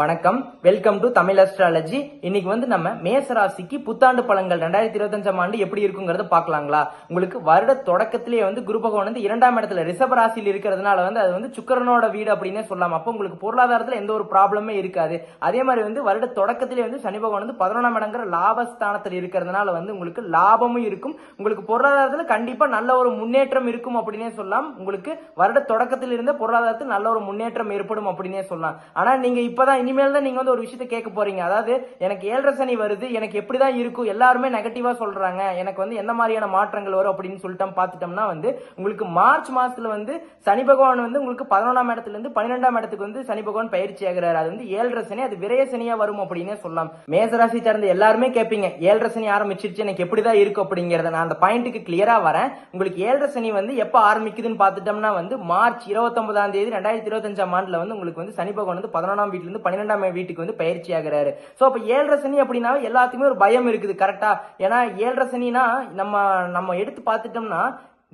வணக்கம். Welcome to Tamil astrology இன்னைக்கு வந்து நம்ம மேச ராசிக்கு புத்தாண்டு பழங்கள் ரெண்டாயிரத்தி இருபத்தஞ்சாம் ஆண்டு எப்படி இருக்குங்கிறத பார்க்கலாங்களா? உங்களுக்கு வருட தொடக்கத்திலேயே வந்து குரு பகவான் வந்து இரண்டாம் இடத்துல ரிஷப ராசியில் இருக்கிறதுனால வந்து அது வந்து சுக்கரனோட வீடு அப்படின்னே சொல்லலாம். அப்போ உங்களுக்கு பொருளாதாரத்தில் எந்த ஒரு ப்ராப்ளமே இருக்காது. அதே மாதிரி வந்து வருட தொடக்கத்திலே வந்து சனி பகவான் வந்து பதினொன்றாம் இடங்கிற லாபஸ்தானத்தில் இருக்கிறதுனால வந்து உங்களுக்கு லாபமும் இருக்கும். உங்களுக்கு பொருளாதாரத்தில் கண்டிப்பா நல்ல ஒரு முன்னேற்றம் இருக்கும் அப்படின்னே சொல்லலாம். உங்களுக்கு வருட தொடக்கத்தில் இருந்த பொருளாதாரத்தில் நல்ல ஒரு முன்னேற்றம் ஏற்படும் அப்படின்னே சொல்லலாம். ஆனா நீங்க இப்பதான் இனிமேல் தான் நீங்க வந்து ஒரு விஷயத்தை கேட்க போறீங்க. அதாவது எனக்கு ஏழரை சனி வருது எனக்கு எப்படிதான் இருக்கும் எல்லாருமே நெகட்டிவா சொல்றாங்க. எனக்கு வந்து எந்த மாதிரியான மாற்றங்கள் வரும் அப்படின்னு சொல்லிட்டு பார்த்துட்டோம்னா வந்து உங்களுக்கு மார்ச் மாசத்துல வந்து சனி பகவான் வந்து உங்களுக்கு பதினொன்றாம் இடத்துல இருந்து பன்னிரெண்டாம் இடத்துக்கு வந்து சனி பகவான் பயிற்சி ஆகிறாரு. அது வந்து ஏழரை சனி அது விரைய சனியா வரும் அப்படின்னே சொல்லலாம். மேசராசி சார்ந்த எல்லாருமே கேட்பீங்க ஏழரை சனி ஆரம்பிச்சிருச்சு எனக்கு எப்படிதான் இருக்கும் அப்படிங்கறத நான் அந்த பாயிண்ட்டுக்கு கிளியரா வரேன். உங்களுக்கு ஏழரை சனி வந்து எப்ப ஆரம்பிக்குதுன்னு பார்த்துட்டோம்னா வந்து மார்ச் இருபத்தொன்பதாம் தேதி ரெண்டாயிரத்தி இருபத்தஞ்சாம் ஆண்டுல வந்து உங்களுக்கு வந்து சனி பகவான் வந்து பதினொன்றாம் வீட்டுல இருந்து பன்னிரெண்டாம் வீட்டுக்கு வந்து பயிற்சி ஆகிறாரு ஸோ அப்போ ஏழரை சனி அப்படின்னா எல்லாத்துக்குமே ஒரு பயம் இருக்குது கரெக்டா ஏன்னா ஏழரை சனினா நம்ம நம்ம எடுத்து பார்த்துட்டோம்னா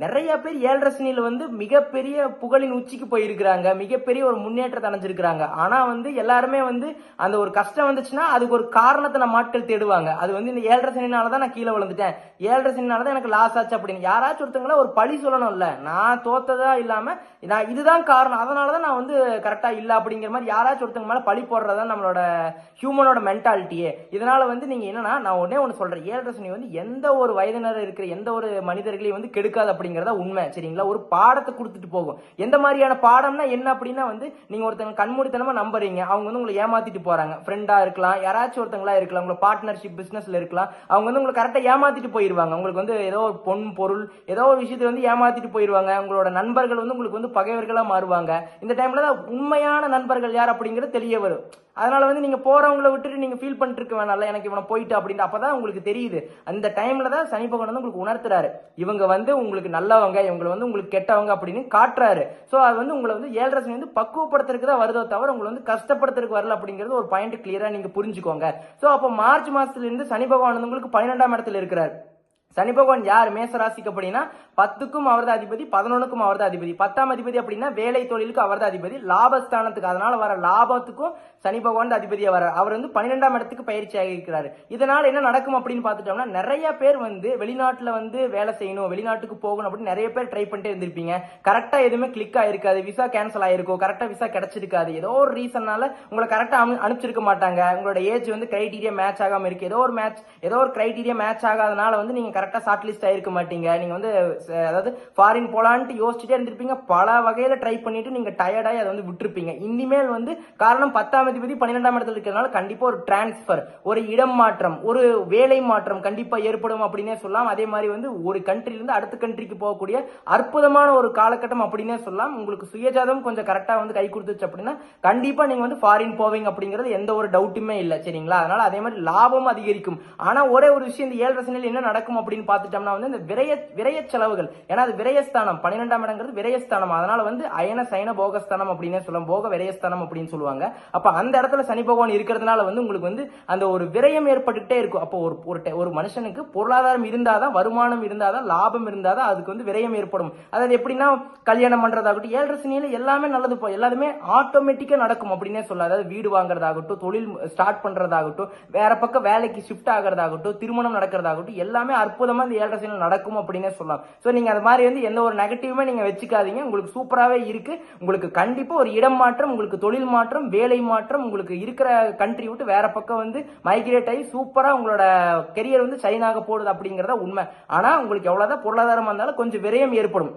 நிறைய பேர் ஏழரசனியில் வந்து மிகப்பெரிய புகழின் உச்சிக்கு போயிருக்கிறாங்க. மிகப்பெரிய ஒரு முன்னேற்றத்தை அடைஞ்சிருக்கிறாங்க. ஆனால் வந்து எல்லாருமே வந்து அந்த ஒரு கஷ்டம் வந்துச்சுன்னா அதுக்கு ஒரு காரணத்தை நம்ம ஆட்கள் தேடுவாங்க. அது வந்து இந்த ஏழரை சனினால தான் நான் கீழே விழுந்துட்டேன். ஏழரை சனினால தான் எனக்கு லாஸ் ஆச்சு அப்படின்னு. யாராச்சும் ஒருத்தங்கள ஒரு பழி சொல்லணும்ல. நான் தோத்ததா இல்லாமல் நான் இதுதான் காரணம். அதனால தான் நான் வந்து கரெக்டாக இல்லை அப்படிங்கிற மாதிரி யாராச்சும் ஒருத்தங்க மேலே பழி போடுறதா நம்மளோட ஹியூமனோட மென்டாலிட்டியே இதனால வந்து நீங்கள் என்னன்னா நான் ஒன்னே ஒன்று சொல்கிறேன் ஏழரை சனி வந்து எந்த ஒரு வயதினர் இருக்கிற எந்த ஒரு மனிதர்களையும் வந்து கெடுக்காது அப்படிங்கறத உண்மை சரிங்களா? ஒரு பாடத்தை கொடுத்துட்டு போகும். எந்த மாதிரியான பாடம்னா என்ன அப்படின்னா வந்து நீங்க ஒருத்தங்க கண்மூடித்தனமா நம்புறீங்க. அவங்க வந்து உங்களை ஏமாத்திட்டு போறாங்க. ஃப்ரெண்டா இருக்கலாம் யாராச்சும் ஒருத்தங்களா இருக்கலாம் உங்களை பார்ட்னர்ஷிப் பிசினஸ்ல இருக்கலாம் அவங்க வந்து உங்களை கரெக்டா ஏமாத்திட்டு போயிருவாங்க. உங்களுக்கு வந்து ஏதோ ஒரு பொன் பொருள் ஏதோ ஒரு விஷயத்தை வந்து ஏமாத்திட்டு போயிருவாங்க. உங்களோட நண்பர்கள் வந்து உங்களுக்கு வந்து பகைவர்களா மாறுவாங்க. இந்த டைம்ல தான் உண்மையான நண்பர்கள் யார் அப்படிங்கிறது தெரிய வரும். அதனால வந்து நீங்க போறவங்களை விட்டுட்டு நீங்க ஃபீல் பண்ணிட்டு இருக்க வேணாம்ல எனக்கு இவனை போயிட்டு அப்படின்னு அப்பதான் உங்களுக்கு தெரியுது. அந்த டைம்ல தான் சனி பகவான் வந்து உங்களுக்கு உணர்த்துறாரு. இவங்க வந்து உங்களுக்கு நல்லவங்க இவங்க வந்து உங்களுக்கு கெட்டவங்க அப்படின்னு காட்டுறாரு. சோ அது வந்து உங்களை வந்து ஏழரை சனி வந்து பக்குவப்படுத்துறதுக்கு தான் வருதோ தவிர உங்களை வந்து கஷ்டப்படுத்துறதுக்கு வரல அப்படிங்கிறது ஒரு பாயிண்ட் கிளியரா நீங்க புரிஞ்சுக்கோங்க. சோ அப்போ மார்ச் மாசத்துல இருந்து சனி பகவான் வந்து உங்களுக்கு பன்னிரெண்டாம் இடத்துல இருக்கிறார். சனி பகவான் யார் மேச ராசிக்கு அப்படின்னா பத்துக்கும் அவரது அதிபதி பதினொன்னுக்கும் அவரது அதிபதி. பத்தாம் அதிபதி அப்படின்னா வேலை தொழிலுக்கு அவரது அதிபதி. லாபஸ்தானத்துக்கு அதனால வர லாபத்துக்கும் சனி பகவான் தான் வர அவர் வந்து பன்னிரெண்டாம் இடத்துக்கு பயிற்சி ஆகியிருக்கிறார். இதனால என்ன நடக்கும் அப்படின்னு பார்த்துட்டோம்னா நிறைய பேர் வந்து வெளிநாட்டுல வந்து வேலை செய்யணும் வெளிநாட்டுக்கு போகணும் அப்படின்னு நிறைய பேர் ட்ரை பண்ணிட்டே இருந்திருப்பீங்க. கரெக்டா எதுவுமே கிளிக் ஆயிருக்காது. விசா கேன்சல் ஆயிருக்கும் கரெக்டா விசா கிடைச்சிருக்காது. ஏதோ ஒரு ரீசன்னால உங்களை கரெக்டா அனுப்பிச்சிருக்க மாட்டாங்க. உங்களோட ஏஜ் வந்து கிரைட்டீரியா மேட்ச் ஆகாம இருக்கு. ஏதோ ஒரு மேட்ச் ஏதோ ஒரு கிரைடீரியா மேட்ச் ஆகாதனால வந்து நீங்க கரெக்ட் ஷார்ட் லிஸ்ட் ஆகிருக்க மாட்டீங்க. நீங்கள் வந்து அதாவது ஃபாரின் போகலான்ட்டு யோசிச்சுட்டே இருந்திருப்பீங்க. பல வகையில் ட்ரை பண்ணிட்டு நீங்கள் டயர்டாகி அதை வந்து விட்டுருப்பீங்க. இனிமேல் வந்து காரணம் பத்தாம் தேதி பன்னிரெண்டாம் இடத்துல இருக்கிறதுனால கண்டிப்பாக ஒரு டிரான்ஸ்ஃபர் ஒரு இடம் மாற்றம் ஒரு வேலை மாற்றம் கண்டிப்பாக ஏற்படும் அப்படின்னே சொல்லலாம் அதே மாதிரி வந்து ஒரு கண்ட்ரிலேருந்து அடுத்த கண்ட்ரிக்கு போகக்கூடிய அற்புதமான ஒரு காலகட்டம் அப்படின்னே சொல்லலாம் உங்களுக்கு சுயஜாதம் கொஞ்சம் கரெக்டாக வந்து கை கொடுத்துச்சு அப்படின்னா கண்டிப்பாக நீங்கள் வந்து ஃபாரின் போவீங்க அப்படிங்கிறது எந்த ஒரு டவுட்டுமே இல்லை. சரிங்களா? அதனால் அதே மாதிரி லாபம் அதிகரிக்கும். ஆனால் ஒரே ஒரு விஷயம் இந்த ஏழு ரசனையில் என்ன நடக்கும் அப்படின்னு பார்த்துட்டோம்னா வந்து இந்த விரய விரய செலவுகள். ஏன்னா அது விரயஸ்தானம். பன்னிரெண்டாம் இடங்கிறது விரயஸ்தானம். அதனால வந்து அயன சயன போகஸ்தானம் அப்படின்னே சொல்லுவோம் போக விரயஸ்தானம் அப்படின்னு சொல்லுவாங்க. அப்ப அந்த இடத்துல சனி பகவான் இருக்கிறதுனால வந்து உங்களுக்கு வந்து அந்த ஒரு விரயம் ஏற்பட்டுட்டே இருக்கும். அப்போ ஒரு ஒரு ஒரு மனுஷனுக்கு பொருளாதாரம் இருந்தாதான் வருமானம் இருந்தாதான் லாபம் இருந்தாதான் அதுக்கு வந்து விரயம் ஏற்படும். அதாவது எப்படின்னா கல்யாணம் பண்றதாகட்டும் ஏழரை சனியில எல்லாமே நல்லது போ எல்லாருமே ஆட்டோமேட்டிக்கா நடக்கும் அப்படின்னே சொல்லலாம். அதாவது வீடு வாங்குறதாகட்டும் தொழில் ஸ்டார்ட் பண்றதாகட்டும் வேற பக்கம் வேலைக்கு ஷிஃப்ட் ஆகிறதாகட்டும் திருமணம் நடக்கிறதாகட்டும் எல்லாமே அற்புதமா. இந்த ஏழரை சனியில் நடக்கும் அப்படின்னே சொல்லலாம். ஸோ நீங்க அது மாதிரி வந்து எந்த ஒரு நெகட்டிவுமே நீங்க வச்சுக்காதீங்க. உங்களுக்கு சூப்பராகவே இருக்கு. உங்களுக்கு கண்டிப்பா ஒரு இடம் மாற்றம் உங்களுக்கு தொழில் மாற்றம் வேலை மாற்றம் உங்களுக்கு இருக்கிற கண்ட்ரி விட்டு வேற பக்கம் வந்து மைக்ரேட் ஆகி சூப்பரா உங்களோட கெரியர் வந்து சைனாக போடுது அப்படிங்கறத உண்மை. ஆனா உங்களுக்கு எவ்வளவுதான் பொருளாதாரமாக இருந்தாலும் கொஞ்சம் விரயம் ஏற்படும்.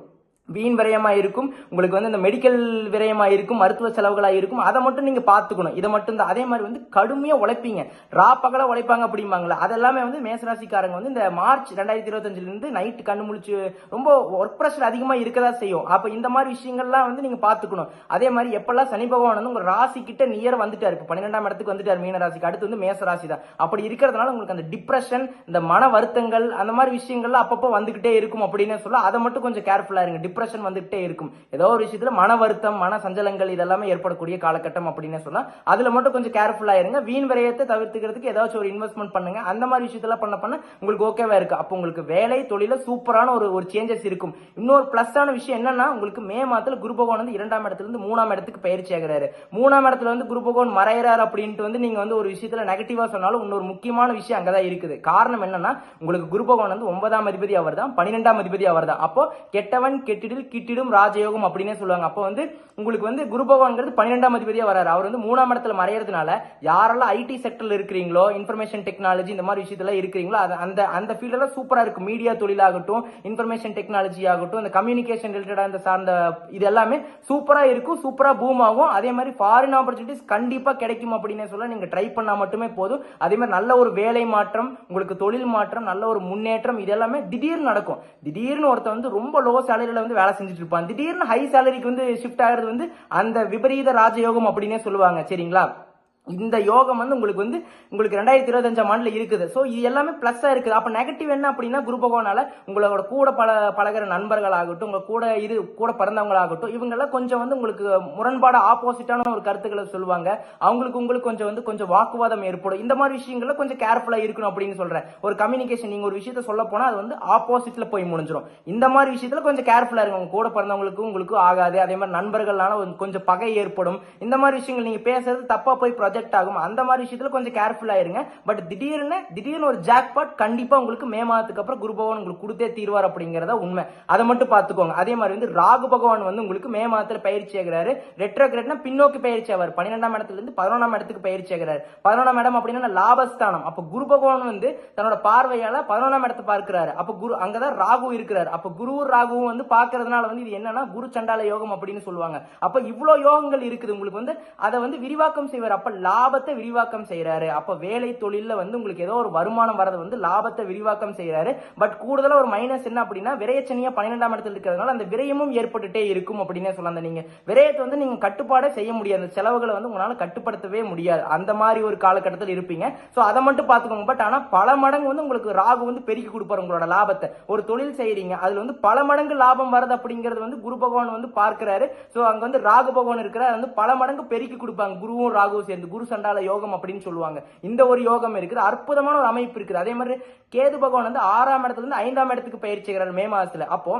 வீண் விரயமாக இருக்கும் உங்களுக்கு வந்து இந்த மெடிக்கல் விரயமாக இருக்கும் மருத்துவ செலவுகளாக இருக்கும் அதை மட்டும் நீங்கள் பார்த்துக்கணும். இதை மட்டும் தான் அதே மாதிரி வந்து கடுமையாக உழைப்பீங்க. ரா பகலாக உழைப்பாங்க அப்படிம்பாங்களா அதெல்லாமே வந்து மேசராசிக்காரங்க வந்து இந்த மார்ச் ரெண்டாயிரத்தி இருபத்தஞ்சிலேருந்து நைட்டு கண்ணு முழிச்சு ரொம்ப ஒர்க் ப்ரெஷர் அதிகமாக இருக்கதா செய்யும். அப்போ இந்த மாதிரி விஷயங்கள்லாம் வந்து நீங்கள் பார்த்துக்கணும். அதே மாதிரி எப்பெல்லாம் சனி பகவான் வந்து உங்கள் ராசி கிட்ட நியர் வந்துட்டார் இப்போ பன்னிரெண்டாம் இடத்துக்கு வந்துட்டார் மீன ராசிக்கு அடுத்து வந்து மேச ராசி தான் அப்படி இருக்கிறதுனால உங்களுக்கு அந்த டிப்ரெஷன் இந்த மன வருத்தங்கள் அந்த மாதிரி விஷயங்கள்லாம் அப்பப்போ வந்துகிட்டே இருக்கும் அப்படின்னு சொல்ல அதை மட்டும் கொஞ்சம் கேர்ஃபுல்லாக இருங்க. டிப்ரெஷன் டிப்ரெஷன் வந்துட்டே இருக்கும். ஏதோ ஒரு விஷயத்துல மன வருத்தம் மன சஞ்சலங்கள் இதெல்லாமே ஏற்படக்கூடிய காலகட்டம் அப்படின்னு சொல்லலாம் அதுல மட்டும் கொஞ்சம் கேர்ஃபுல்லா இருங்க. வீண் விரயத்தை தவிர்த்துக்கிறதுக்கு ஏதாச்சும் ஒரு இன்வெஸ்ட்மெண்ட் பண்ணுங்க. அந்த மாதிரி விஷயத்துல பண்ண பண்ண உங்களுக்கு ஓகேவா இருக்கு. அப்போ உங்களுக்கு வேலை தொழில சூப்பரான ஒரு ஒரு சேஞ்சஸ் இருக்கும். இன்னொரு பிளஸ்ஸான விஷயம் என்னன்னா உங்களுக்கு மே மாதத்துல குரு பகவான் வந்து இரண்டாம் இடத்துல இருந்து மூணாம் இடத்துக்கு பயிற்சி ஆகிறாரு. மூணாம் இடத்துல வந்து குரு பகவான் மறையிறாரு அப்படின்ட்டு வந்து நீங்க வந்து ஒரு விஷயத்துல நெகட்டிவா சொன்னாலும் இன்னொரு முக்கியமான விஷயம் அங்கதான் இருக்குது. காரணம் என்னன்னா உங்களுக்கு குரு பகவான் வந்து ஒன்பதாம் அதிபதி அவர் தான் பன்னிரெண்டாம் அதிபதி அவர் தான் அப்போ கெட்டவன் கெட்டிடில் கிட்டிடும் ராஜயோகம் அப்படின்னே சொல்லுவாங்க. அப்போ வந்து உங்களுக்கு வந்து குரு பகவான்ங்கிறது பன்னிரெண்டாம் அதிபதியா வராரு அவர் வந்து மூணாம் இடத்துல மறையறதுனால யாரெல்லாம் ஐடி செக்டர்ல இருக்கிறீங்களோ இன்ஃபர்மேஷன் டெக்னாலஜி இந்த மாதிரி விஷயத்துல இருக்கிறீங்களோ அது அந்த அந்த ஃபீல்டெல்லாம் சூப்பரா இருக்கும். மீடியா தொழிலாகட்டும் இன்ஃபர்மேஷன் டெக்னாலஜி ஆகட்டும் இந்த கம்யூனிகேஷன் ரிலேட்டடா இந்த சார்ந்த இது எல்லாமே சூப்பரா இருக்கும் சூப்பரா பூம் ஆகும். அதே மாதிரி ஃபாரின் ஆப்பர்ச்சுனிட்டிஸ் கண்டிப்பா கிடைக்கும் அப்படின்னு சொல்ல நீங்க ட்ரை பண்ணா மட்டுமே போதும். அதே மாதிரி நல்ல ஒரு வேலை மாற்றம் உங்களுக்கு தொழில் மாற்றம் நல்ல ஒரு முன்னேற்றம் இது எல்லாமே திடீர்னு நடக்கும். திடீர்னு ஒருத்தன் வந்து ரொம்ப லோ சேலரியில வந்து வேலை செஞ்சுட்டு இருப்பான். திடீர்னு ஹை சேலரிக்கு வந்து ஷிஃப்ட் ஆகிறது வந்து அந்த விபரீத ராஜயோகம் அப்படின்னே சொல்லுவாங்க. சரிங்களா? இந்த யோகம் வந்து உங்களுக்கு வந்து உங்களுக்கு ரெண்டாயிரத்தி இருபத்தஞ்சாம் ஆண்டுல இருக்குது. ஸோ இது எல்லாமே பிளஸ்ஸா இருக்குது. அப்ப நெகட்டிவ் என்ன அப்படின்னா குரு பகவானால உங்களோட கூட பல பழகிற நண்பர்கள் ஆகட்டும் உங்க கூட இது கூட பிறந்தவங்களாகட்டும் இவங்க எல்லாம் கொஞ்சம் வந்து உங்களுக்கு முரண்பாடு ஆப்போசிட்டான ஒரு கருத்துக்களை சொல்லுவாங்க. அவங்களுக்கு உங்களுக்கு கொஞ்சம் வந்து கொஞ்சம் வாக்குவாதம் ஏற்படும். இந்த மாதிரி விஷயங்கள்ல கொஞ்சம் கேர்ஃபுல்லா இருக்கணும் அப்படின்னு சொல்றேன். ஒரு கம்யூனிகேஷன் நீங்க ஒரு விஷயத்த சொல்ல போனா அது வந்து ஆப்போசிட்ல போய் முடிஞ்சிடும் இந்த மாதிரி விஷயத்துல கொஞ்சம் கேர்ஃபுல்லா இருக்கும் உங்க கூட பிறந்தவங்களுக்கும் உங்களுக்கும் ஆகாது. அதே மாதிரி நண்பர்களால கொஞ்சம் பகை ஏற்படும். இந்த மாதிரி விஷயங்கள் நீங்க பேசுறது தப்பா போய் ப்ரொஜெக்ட் ஆகும். அந்த மாதிரி விஷயத்துல கொஞ்சம் கேர்ஃபுல்லா இருங்க பட் திடீர்னு திடீர்னு ஒரு ஜாக்பாட் கண்டிப்பா உங்களுக்கு மே மாதத்துக்கு அப்புறம் குரு பகவான் உங்களுக்கு கொடுத்தே தீர்வார் அப்படிங்கறத உண்மை. அதை மட்டும் பார்த்துக்கோங்க. அதே மாதிரி வந்து ராகு பகவான் வந்து உங்களுக்கு மே மாதத்துல பயிற்சி ஆகிறாரு ரெட்ரோகிரேட்னா பின்னோக்கி பயிற்சி ஆவார். பன்னிரெண்டாம் இடத்துல இருந்து பதினொன்றாம் இடத்துக்கு பயிற்சி ஆகிறாரு பதினொன்றாம் இடம் அப்படின்னா லாபஸ்தானம். அப்ப குரு பகவான் வந்து தன்னோட பார்வையால பதினொன்றாம் இடத்தை பார்க்கிறாரு. அப்ப குரு அங்கதான் ராகு இருக்கிறார். அப்ப குரு ராகுவும் வந்து பார்க்கறதுனால வந்து இது என்னன்னா குரு சண்டால யோகம் அப்படின்னு சொல்லுவாங்க. அப்ப இவ்வளவு யோகங்கள் இருக்குது. உங்களுக்கு வந்து அதை வந்து விரிவாக்கம் செய்வார். அப்ப லாபத்தை விரிவாக்கம் செய்கிறாரு அப்போ வேலை தொழிலில் வந்து உங்களுக்கு ஏதோ ஒரு வருமானம் வரது வந்து லாபத்தை விரிவாக்கம் செய்கிறாரு பட் கூடுதலாக ஒரு மைனஸ் என்ன அப்படின்னா விரயச்சனியா பன்னிரெண்டாம் இடத்துல இருக்கிறதுனால அந்த விரயமும் ஏற்பட்டுட்டே இருக்கும் அப்படின்னே சொல்லலாம். நீங்கள் விரயத்தை வந்து நீங்கள் கட்டுப்பாடே செய்ய முடியாது. அந்த செலவுகளை வந்து உங்களால் கட்டுப்படுத்தவே முடியாது. அந்த மாதிரி ஒரு காலகட்டத்தில் இருப்பீங்க. ஸோ அதை மட்டும் பார்த்துக்கோங்க. பட் ஆனால் பல மடங்கு வந்து உங்களுக்கு ராகு வந்து பெருக்கி கொடுப்பாரு உங்களோட லாபத்தை. ஒரு தொழில் செய்கிறீங்க அதில் வந்து பல மடங்கு லாபம் வரது அப்படிங்கிறது வந்து குரு பகவான் வந்து பார்க்குறாரு. ஸோ அங்கே வந்து ராகு பகவான் இருக்கிறார். வந்து பல மடங்கு பெருக்கி கொடுப்பாங்க. குருவும் ராகுவும் சேர்ந்து. குரு சண்டால யோகம் அப்படின்னு சொல்லுவாங்க. இந்த ஒரு யோகம் இருக்குது. அற்புதமான ஒரு அமைப்பு இருக்குது. அதே மாதிரி கேது பகவான் வந்து ஆறாம் இடத்துல இருந்து ஐந்தாம் இடத்துக்கு பயிற்சிக்கிறார் மே மாசத்துல. அப்போ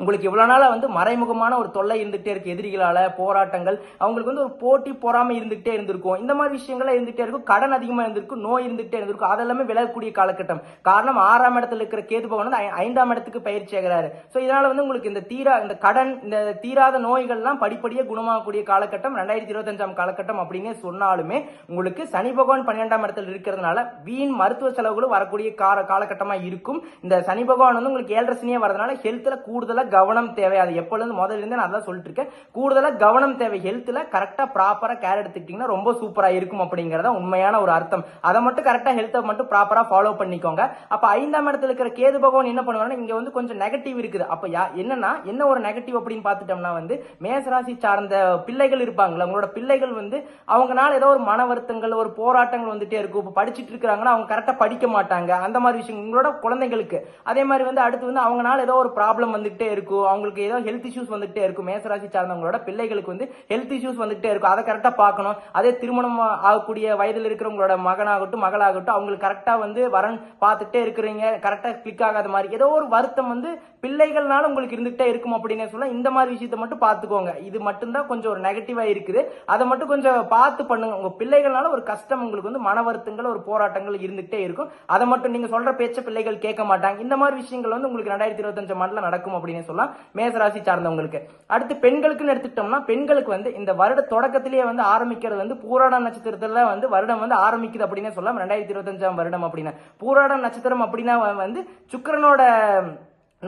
உங்களுக்கு இவ்வளோ நாளாக வந்து மறைமுகமான ஒரு தொல்லை இருந்துகிட்டே இருக்கு எதிரிகளால் போராட்டங்கள். அவங்களுக்கு வந்து ஒரு போட்டி பொறாமை இருந்துகிட்டே இருந்திருக்கும். இந்த மாதிரி விஷயங்கள்லாம் இருந்துகிட்டே இருக்கும். கடன் அதிகமாக இருந்திருக்கும். நோய் இருந்துகிட்டே இருந்திருக்கும். அதெல்லாமே விலகக்கூடிய காலகட்டம். காரணம் ஆறாம் இடத்துல இருக்கிற கேது பகவான் வந்து ஐந்தாம் இடத்துக்கு பயிற்சி ஆகிறாரு. ஸோ இதனால் வந்து உங்களுக்கு இந்த தீரா இந்த கடன் இந்த தீராத நோய்கள்லாம் படிப்படியாக குணமாகக்கூடிய காலகட்டம் ரெண்டாயிரத்தி இருபத்தஞ்சாம் காலகட்டம் அப்படின்னு சொன்னாலுமே உங்களுக்கு சனி பகவான் பன்னிரெண்டாம் இடத்துல இருக்கிறதுனால வீண் மருத்துவ செலவுகளும் வரக்கூடிய கால காலகட்டமாக இருக்கும். இந்த சனி பகவான் வந்து உங்களுக்கு ஏழரை சனியா வரதுனால ஹெல்த்தில் கூடுதலாக கவனம் தேவை. அது எப்பொழுது முதல்ல இருந்து நான் அதான் சொல்லிட்டு இருக்கேன். கூடுதலா கவனம் தேவை. ஹெல்த்தில் கரெக்டா ப்ராப்பராக கேர் எடுத்துக்கிட்டீங்கன்னா ரொம்ப சூப்பராக இருக்கும் அப்படிங்கிறத உண்மையான ஒரு அர்த்தம். அதை மட்டும் கரெக்டாக ஹெல்த்தை மட்டும் ப்ராப்பராக ஃபாலோ பண்ணிக்கோங்க. அப்போ ஐந்தாம் இடத்துல இருக்கிற கேது பகவான் என்ன பண்ணுவாங்கன்னா இங்கே வந்து கொஞ்சம் நெகட்டிவ் இருக்குது. அப்போ யா- என்னன்னா என்ன ஒரு நெகட்டிவ் அப்படின்னு பார்த்துட்டோம்னா வந்து மேசராசி சார்ந்த பிள்ளைகள் இருப்பாங்களா உங்களோட பிள்ளைகள் வந்து அவங்கனால ஏதோ ஒரு மன வருத்தங்கள் ஒரு போராட்டங்கள் வந்துட்டே இருக்கும். இப்போ படிச்சுட்டு இருக்கிறாங்கன்னா அவங்க கரெக்டாக படிக்க மாட்டாங்க. அந்த மாதிரி விஷயம் உங்களோட குழந்தைங்களுக்கு அதே மாதிரி வந்து அடுத்து வந்து அவங்கனால ஏதோ ஒரு ப்ராப்ளம் வந்துகிட்டே இருக்கும் அவங்களுக்கு ஏதோ ஹெல்த் இஷ்யூஸ் வந்துகிட்டே இருக்கும். மேசராசி சார்ந்தவங்களோட பிள்ளைகளுக்கு வந்து ஹெல்த் இஷ்யூஸ் வந்துகிட்டே இருக்கும். அதை கரெக்டா பார்க்கணும். அதே திருமணம் ஆகக்கூடிய வயதில் இருக்கிறவங்களோட மகனாகட்டும் மகளாகட்டும் அவங்களுக்கு கரெக்டா வந்து வரன் பார்த்துட்டே இருக்கிறீங்க. கரெக்டா கிளிக் ஆகாத மாதிரி ஏதோ ஒரு வருத்தம் வந்து பிள்ளைகள்னால உங்களுக்கு இருந்துகிட்டே இருக்கும் அப்படின்னு சொல்ல இந்த மாதிரி விஷயத்த மட்டும் பார்த்துக்கோங்க. இது மட்டும்தான் கொஞ்சம் ஒரு நெகட்டிவா இருக்குது. அதை மட்டும் கொஞ்சம் பார்த்து பண்ணுங்க. உங்க பிள்ளைகள்னால ஒரு கஷ்டம் உங்களுக்கு வந்து மன வருத்தங்கள் ஒரு போராட்டங்கள் இருந்துகிட்டே இருக்கும். அதை மட்டும் நீங்க சொல்ற பேச்ச பிள்ளைகள் கேட்க மாட்டாங்க. இந்த மாதிரி விஷயங்கள் வந்து உங்களுக்கு ரெண்டாயிரத்தி இருபத்தஞ்சு ஆண்டுல நடக்கும் அப்படின்னு சொல்லலாம். மேசராசி சார்ந்தவங்களுக்கு. அடுத்து பெண்களுக்குன்னு எடுத்துக்கிட்டோம்னா பெண்களுக்கு வந்து இந்த வருட தொடக்கத்திலேயே வந்து ஆரம்பிக்கிறது வந்து பூராட நட்சத்திரத்துல வந்து வருடம் வந்து ஆரம்பிக்குது அப்படின்னு சொல்லலாம். ரெண்டாயிரத்தி இருபத்தஞ்சாம் வருடம் அப்படின்னா. பூராட நட்சத்திரம் அப்படின்னா வந்து சுக்கரனோட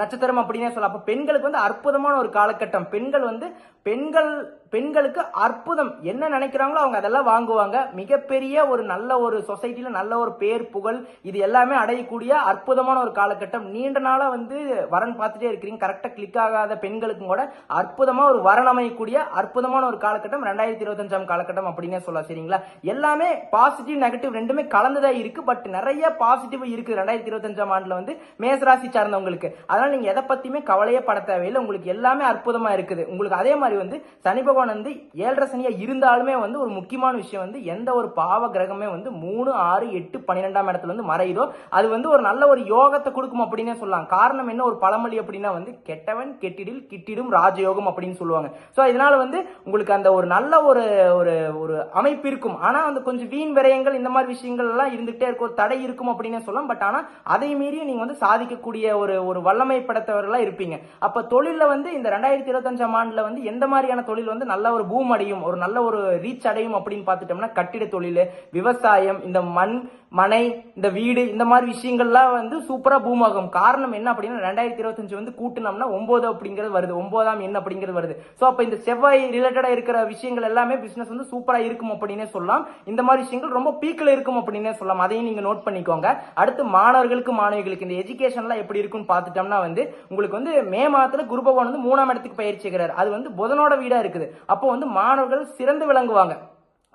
நட்சத்திரம் அப்படின்னே சொல்லலாம். அப்ப பெண்களுக்கு வந்து அற்புதமான ஒரு காலகட்டம். பெண்கள் வந்து பெண்கள் பெண்களுக்கு அற்புதம். என்ன நினைக்கிறாங்களோ அவங்க அதெல்லாம் வாங்குவாங்க. மிகப்பெரிய ஒரு நல்ல ஒரு சொசைட்டில நல்ல ஒரு பேர் புகழ் இது எல்லாமே அடையக்கூடிய அற்புதமான ஒரு காலகட்டம். நீண்ட நாளா வந்து வரன் பார்த்துட்டே இருக்கிறீங்க. கரெக்டா கிளிக் ஆகாத பெண்களுக்கும் கூட அற்புதமா ஒரு வரன் அமையக்கூடிய அற்புதமான ஒரு காலகட்டம். ரெண்டாயிரத்தி இருபத்தஞ்சாம் காலகட்டம் அப்படின்னே சொல்லலாம். சரிங்களா? எல்லாமே பாசிட்டிவ் நெகட்டிவ் ரெண்டுமே கலந்துதான் இருக்கு. பட் நிறைய பாசிட்டிவ் இருக்கு ரெண்டாயிரத்தி இருபத்தஞ்சாம் ஆண்டுல வந்து மேசராசி சார்ந்தவங்களுக்கு. அதனால நீங்க எதை பத்தியுமே கவலையே பட தேவையில்லை. உங்களுக்கு எல்லாமே அற்புதமா இருக்குது. உங்களுக்கு அதே மாதிரி வந்து சனி பகவான் வந்து ஏழரை சனியா இருந்தாலுமே வந்து ஒரு முக்கியமான விஷயம் வந்து எந்த ஒரு பாவ கிரகமே வந்து மூணு ஆறு எட்டு பன்னிரெண்டாம் இடத்துல வந்து மறையுதோ அது வந்து ஒரு நல்ல ஒரு யோகத்தை கொடுக்கும் அப்படின்னே சொல்லலாம். காரணம் என்ன? ஒரு பழமொழி அப்படின்னா வந்து கெட்டவன் கெட்டிடில் கிட்டிடும் ராஜயோகம் அப்படின்னு சொல்லுவாங்க. சோ இதனால வந்து உங்களுக்கு அந்த ஒரு நல்ல ஒரு ஒரு ஒரு அமைப்பு இருக்கும். ஆனா அந்த கொஞ்சம் வீண் விரயங்கள் இந்த மாதிரி விஷயங்கள் எல்லாம் இருந்துகிட்டே இருக்கும். ஒரு தடை இருக்கும் அப்படின்னே சொல்லலாம். பட் ஆனா அதை மீறி நீங்க வந்து சாதிக்கக்கூடிய ஒரு ஒரு வல்லமை படைத்தவர்களா இருப்பீங்க. அப்ப தொழில வந்து இந்த ரெண்டாயிரத்தி இருபத்தஞ்சாம் ஆண்டுல வந்து எந்த மாதிரியான தொழில் வந்து நல்ல ஒரு பூம் அடையும் ஒரு நல்ல ஒரு ரீச் அடையும் அப்படின்னு பார்த்துட்டோம்னா கட்டிட தொழில் விவசாயம் இந்த மண் மனை இந்த வீடு இந்த மாதிரி விஷயங்கள்லாம் வந்து சூப்பரா பூம் ஆகும் காரணம் என்ன அப்படின்னா ரெண்டாயிரத்தி இருபத்தஞ்சு வந்து கூட்டினோம்னா ஒன்பது அப்படிங்கிறது வருது. ஒன்பதாம் எண் அப்படிங்கிறது வருது. ஸோ அப்போ இந்த செவ்வாய் ரிலேட்டடா இருக்கிற விஷயங்கள் எல்லாமே பிசினஸ் வந்து சூப்பரா இருக்கும் அப்படின்னே சொல்லலாம். இந்த மாதிரி விஷயங்கள் ரொம்ப பீக்கில் இருக்கும் அப்படின்னே சொல்லலாம். அதையும் நீங்க நோட் பண்ணிக்கோங்க. அடுத்து மாணவர்களுக்கு மாணவிகளுக்கு இந்த எஜுகேஷன்லாம் எப்படி இருக்கும்னு பார்த்துட்டோம்னா வந்து உங்களுக்கு வந்து மே மாதத்தில் குரு பகவான் வந்து மூணாம் இடத்துக்கு பயிற்சிக்கிறார் அது வந்து புதனோட வீடா இருக்குது. அப்போ வந்து மாணவர்கள் சிறந்து விளங்குவாங்க.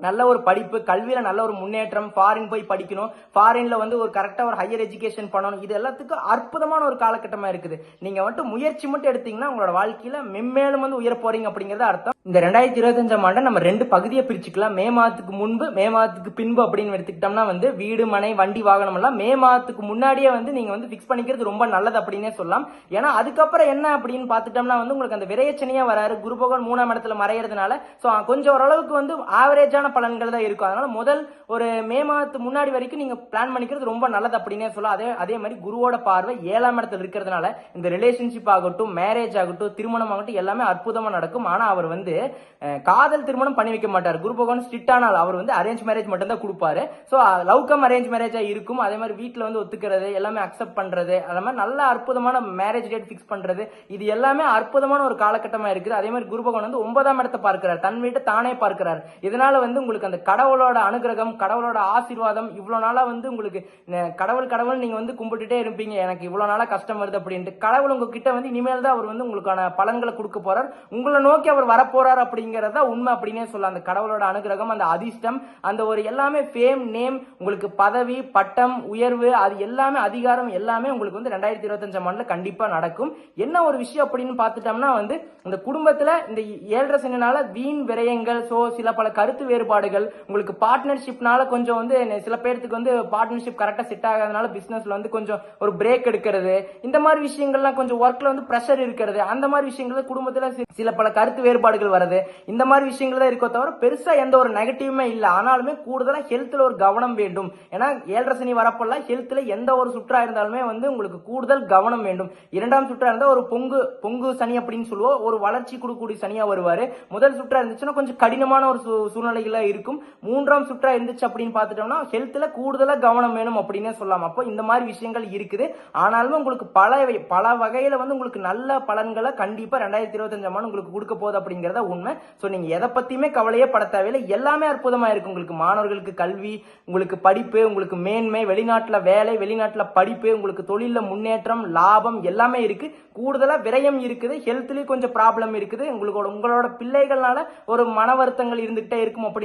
நல்ல ஒரு படிப்பு கல்வியில நல்ல ஒரு முன்னேற்றம் ஃபாரின் போய் படிக்கணும் ஃபாரின்ல வந்து ஒரு கரெக்டா ஒரு ஹையர் எஜுகேஷன் பண்ணணும் இது எல்லாத்துக்கும் அற்புதமான ஒரு காலகட்டமா இருக்குது. நீங்க வந்துட்டு முயற்சி மட்டும் எடுத்தீங்கன்னா உங்களோட வாழ்க்கையில மென்மேலும் வந்து உயர போறீங்க அப்படிங்கறது அர்த்தம். இந்த ரெண்டாயிரத்தி இருபத்தஞ்சாம் ஆண்டை நம்ம ரெண்டு பகுதியை பிரிச்சுக்கலாம். மே மாதத்துக்கு முன்பு மே மாதத்துக்கு பின்பு அப்படின்னு எடுத்துக்கிட்டோம்னா வந்து வீடு மனை வண்டி வாகனம் எல்லாம் மே மாதத்துக்கு முன்னாடியே வந்து நீங்க வந்து ஃபிக்ஸ் பண்ணிக்கிறது ரொம்ப நல்லது அப்படின்னே சொல்லலாம். ஏன்னா அதுக்கப்புறம் என்ன அப்படின்னு பார்த்துட்டோம்னா வந்து உங்களுக்கு அந்த விரையச்சனையா வராரு. குருபகவன் மூணாம் இடத்துல மறையறதுனால ஸோ கொஞ்சம் ஓரளவுக்கு வந்து ஆவரேஜான பலன்கள் தான் இருக்கும். அதனால முதல் ஒரு மே மாதத்து முன்னாடி வரைக்கும் நீங்க பிளான் பண்ணிக்கிறது ரொம்ப நல்லது அப்படின்னே சொல்லலாம். அதே அதே மாதிரி குருவோட பார்வை ஏழாம் இடத்துல இருக்கிறதுனால இந்த ரிலேஷன்ஷிப் ஆகட்டும் மேரேஜ் ஆகட்டும் திருமணம் ஆகட்டும் எல்லாமே அற்புதமா நடக்கும். ஆனா அவர் வந்து காதல் திருமணம் பண்ணி வைக்க மாட்டார். குரு பகவான் ஸ்ட்ரிக்டான அவர் வந்து அரேஞ்ச் மேரேஜ் மட்டும் தான் கொடுப்பாரு. ஸோ லவ் கம் அரேஞ்ச் மேரேஜா இருக்கும். அதே மாதிரி வீட்டில் வந்து ஒத்துக்கிறது எல்லாமே அக்செப்ட் பண்றது அதே மாதிரி நல்ல அற்புதமான மேரேஜ் டேட் ஃபிக்ஸ் பண்றது இது எல்லாமே அற்புதமான ஒரு காலகட்டமா இருக்குது. அதே மாதிரி குரு பகவான் வந்து ஒன்பதாம் இடத்தை பார்க்கிறார். தன் வீட்டை தானே பார்க்கிறார். இதனால வந்து உங்களுக்கு அந்த கடவுளோட அனுகிரகம் கடவுளோட ஆசீர்வாதம் இவ்வளோ நாளாக வந்து உங்களுக்கு கடவுள் கடவுள் நீங்கள் வந்து கும்பிட்டுட்டே இருப்பீங்க. எனக்கு இவ்வளோ நாளாக கஷ்டம் வருது அப்படின்ட்டு. கடவுள் உங்ககிட்ட வந்து இனிமேல் தான் அவர் வந்து உங்களுக்கான பலன்களை கொடுக்க போறார். உங்களை நோக்கி அவர் வரப்போறார் அப்படிங்கிறத உண்மை அப்படின்னே சொல்லலாம். அந்த கடவுளோட அனுகிரகம் அந்த அதிர்ஷ்டம் அந்த ஒரு எல்லாமே ஃபேம் நேம் உங்களுக்கு பதவி பட்டம் உயர்வு அது எல்லாமே அதிகாரம் எல்லாமே உங்களுக்கு வந்து ரெண்டாயிரத்தி இருபத்தஞ்சாம் ஆண்டுல கண்டிப்பா நடக்கும். என்ன ஒரு விஷயம் அப்படின்னு பார்த்துட்டோம்னா வந்து இந்த குடும்பத்துல இந்த ஏழரை சனினால வீண் விரயங்கள் சோ சில பல கருத்து வேறு வேறுபாடுகள். உங்களுக்கு பார்ட்னர்ஷிப்னால கொஞ்சம் வந்து சில பேர்த்துக்கு வந்து பார்ட்னர்ஷிப் கரெக்டா செட் ஆகாதனால பிசினஸ்ல வந்து கொஞ்சம் ஒரு பிரேக் எடுக்கிறது. இந்த மாதிரி விஷயங்கள்லாம் கொஞ்சம் ஒர்க்ல வந்து ப்ரெஷர் இருக்கிறது. அந்த மாதிரி விஷயங்கள் குடும்பத்துல சில பல கருத்து வேறுபாடுகள் வருது. இந்த மாதிரி விஷயங்கள் தான் இருக்கோ தவிர பெருசா எந்த ஒரு நெகட்டிவுமே இல்ல. ஆனாலுமே கூடுதலாக ஹெல்த்தில் ஒரு கவனம் வேண்டும். ஏன்னா ஏழரை சனி வரப்பெல்லாம் ஹெல்த்ல எந்த ஒரு சுற்றா இருந்தாலுமே வந்து உங்களுக்கு கூடுதல் கவனம் வேண்டும். இரண்டாம் சுற்றா இருந்தால் ஒரு பொங்கு பொங்கு சனி அப்படின்னு சொல்லுவோம் ஒரு வளர்ச்சி கொடுக்கக்கூடிய சனியா வருவாரு. முதல் சுற்றா இருந்துச்சுன்னா கொஞ்சம் கடினமான ஒரு சூழ்நிலைகள் சூழ்நிலைகளா இருக்கும். மூன்றாம் சுற்றா இருந்துச்சு அப்படின்னு பார்த்துட்டோம்னா ஹெல்த்ல கூடுதலா கவனம் வேணும் அப்படின்னே சொல்லலாம். அப்போ இந்த மாதிரி விஷயங்கள் இருக்குது. ஆனாலும் உங்களுக்கு பல பல வகையில வந்து உங்களுக்கு நல்ல பலன்களை கண்டிப்பா ரெண்டாயிரத்தி இருபத்தஞ்சாம் ஆண்டு உங்களுக்கு கொடுக்க போகுது அப்படிங்கறத உண்மை. ஸோ நீங்க எதை பத்தியுமே கவலையே பட தேவையில்லை. எல்லாமே அற்புதமா இருக்கு. உங்களுக்கு மாணவர்களுக்கு கல்வி உங்களுக்கு படிப்பு உங்களுக்கு மேன்மை வெளிநாட்டில் வேலை வெளிநாட்டில் படிப்பு உங்களுக்கு தொழிலில் முன்னேற்றம் லாபம் எல்லாமே இருக்கு. கூடுதலாக விரயம் இருக்குது. ஹெல்த்லேயும் கொஞ்சம் ப்ராப்ளம் இருக்குது. உங்களோட உங்களோட பிள்ளைகள்னால ஒரு மன வருத்தங்கள் இருந்துகிட்டே இருக்கும் அப்படி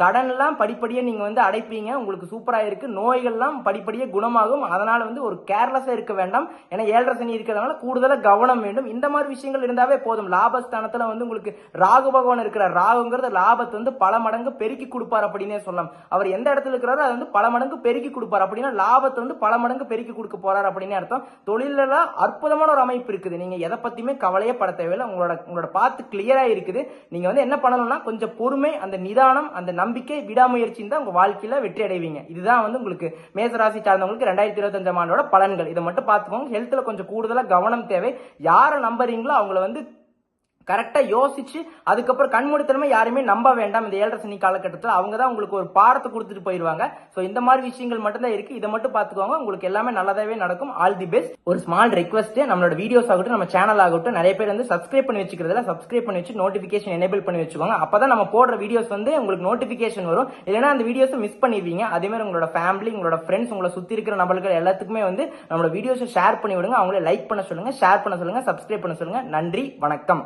கடன் எல்லாம் நீங்கள் வந்து அடைப்பீங்க. உங்களுக்கு சூப்பராக இருக்குது நோய்கள்லாம் படிப்படியாக குணமாகும். அதனால் வந்து ஒரு கேர்லெஸ்ஸாக இருக்க வேண்டாம். ஏன்னா ஏழரை சனி இருக்கிறதுனால கூடுதலாக கவனம் வேண்டும். இந்த மாதிரி விஷயங்கள் இருந்தாவே போதும். லாபஸ்தானத்தில் வந்து உங்களுக்கு ராகு பகவான் இருக்கிறார் ராகுங்கிறது லாபத்தை வந்து பல மடங்கு பெருக்கி கொடுப்பார் அப்படின்னே சொல்லலாம். அவர் எந்த இடத்துல இருக்கிறாரோ அது வந்து பல மடங்கு பெருக்கி கொடுப்பார். அப்படின்னா லாபத்தை வந்து பல மடங்கு பெருக்கி கொடுக்க போறார் அப்படின்னு அர்த்தம். தொழிலில் அற்புதமான ஒரு அமைப்பு இருக்குது. நீங்கள் எதை பற்றியுமே கவலையே பட தேவையில்லை. உங்களோட உங்களோட பார்த்து கிளியராக இருக்குது. நீங்கள் வந்து என்ன பண்ணணும்னா கொஞ்சம் பொறுமை அந்த நிதானம் அந்த நம்பிக்கை நம்பிக்கை விடாமுயற்சி தான் உங்க வாழ்க்கையில வெற்றி அடைவீங்க. இதுதான் வந்து உங்களுக்கு மேசராசி சார்ந்தவங்களுக்கு ரெண்டாயிரத்தி இருபத்தஞ்சாம் ஆண்டோட பலன்கள். இதை மட்டும் பார்த்துக்கோங்க. ஹெல்த்ல கொஞ்சம் கூடுதலா கவனம் தேவை. யாரை நம்புறீங்களோ அவங்கள வந்து கரெக்டாக யோசிச்சு அதுக்கப்புறம் கண்மூடித்தனமே யாருமே நம்ப வேண்டாம். இந்த ஏழரை சனி காலகட்டத்தில் அவங்க தான் உங்களுக்கு ஒரு பாடத்தை கொடுத்துட்டு போயிடுவாங்க ஸோ இந்த மாதிரி விஷயங்கள் மட்டும் தான் இருக்கு. இதை மட்டும் பார்த்துக்கோங்க. உங்களுக்கு எல்லாமே நல்லதாகவே நடக்கும். ஆல் தி பெஸ்ட் ஒரு ஸ்மால் ரெக்வஸ்ட் நம்மளோட வீடியோஸ் ஆகட்டும் நம்ம சேனல் ஆகட்டும் நிறைய பேர் வந்து சப்ஸ்கிரைப் பண்ணி வச்சுக்கிறதுல சப்ஸ்கிரைப் பண்ணி வச்சு நோட்டிஃபிகேஷன் எனேபிள் பண்ணி வச்சுக்கோங்க. அப்போ தான் நம்ம போடுற வீடியோஸ் வந்து உங்களுக்கு நோட்டிஃபிகேஷன் வரும். இல்லைன்னா அந்த வீடியோஸ் மிஸ் பண்ணிடுவீங்க. அதேமாதிரி உங்களோட ஃபேமிலி உங்களோட ஃப்ரெண்ட்ஸ் உங்களை சுற்றி இருக்கிற நபர்கள் எல்லாத்துக்குமே வந்து நம்மளோட வீடியோஸை ஷேர் பண்ணி விடுங்க. அவங்களே லைக் பண்ண சொல்லுங்க ஷேர் பண்ண சொல்லுங்க சப்ஸ்கிரைப் பண்ண சொல்லுங்க. நன்றி வணக்கம்.